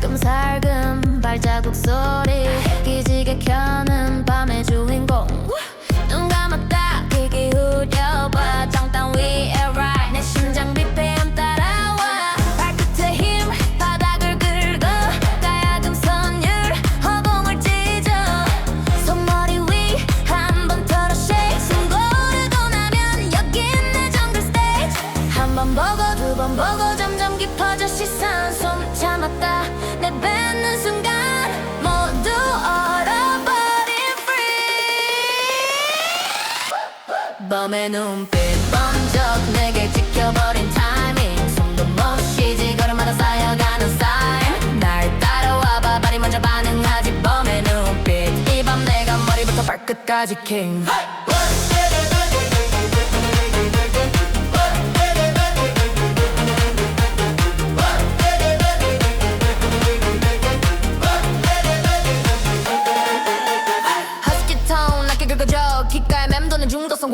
살금살금 발자국 소리 밤의 눈빛 번쩍 내게 지켜버린 타이밍 숨도 못 쉬지 걸음마다 쌓여가는 사인 날 따라와봐 발이 먼저 반응하지. 밤의 눈빛. 이 밤 내가 머리부터 발끝까지 king. 허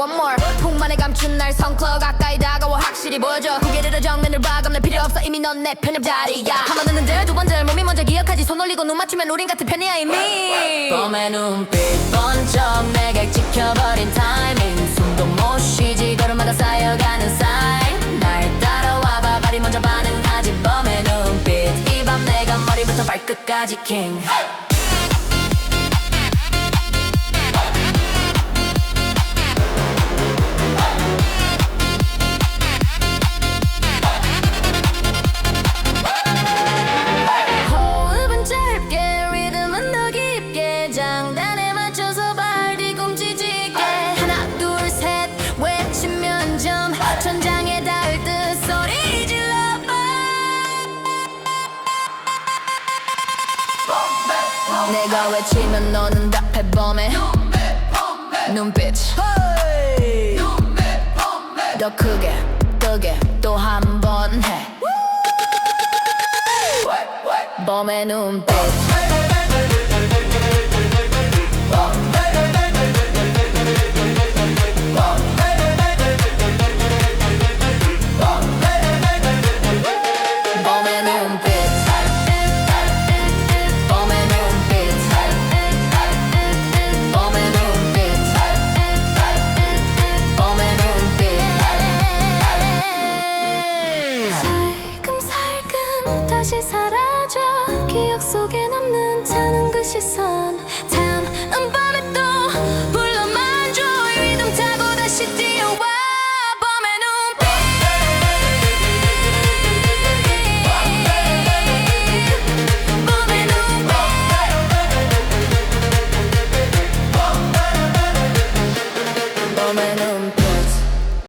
one more. 풍만에 감춘 날 성클 가까이 다가와 확실히 보여줘. 고개를 정면을 봐 겁낼 필요 없어. 이미 넌 내 편의 자리야. 한번 듣는데 두 번째 몸이 먼저 기억하지. 손 올리고 눈 맞추면 우린 같은 편이야 이미. 봄의 눈빛 번쩍 내게 지켜버린 타이밍 숨도 못 쉬지. 걸음마다 쌓여가는 사인 날 따라와봐. 발이 먼저 반응하지. 봄의 눈빛. 이 밤 내가 머리부터 발끝까지 king 내가 외치면 너는 답해 범해. 눈빛. 더 크게 크게 또 한 번 해. 범의 눈빛 다시 사라져. 기억 속에 남는 타는 그 시선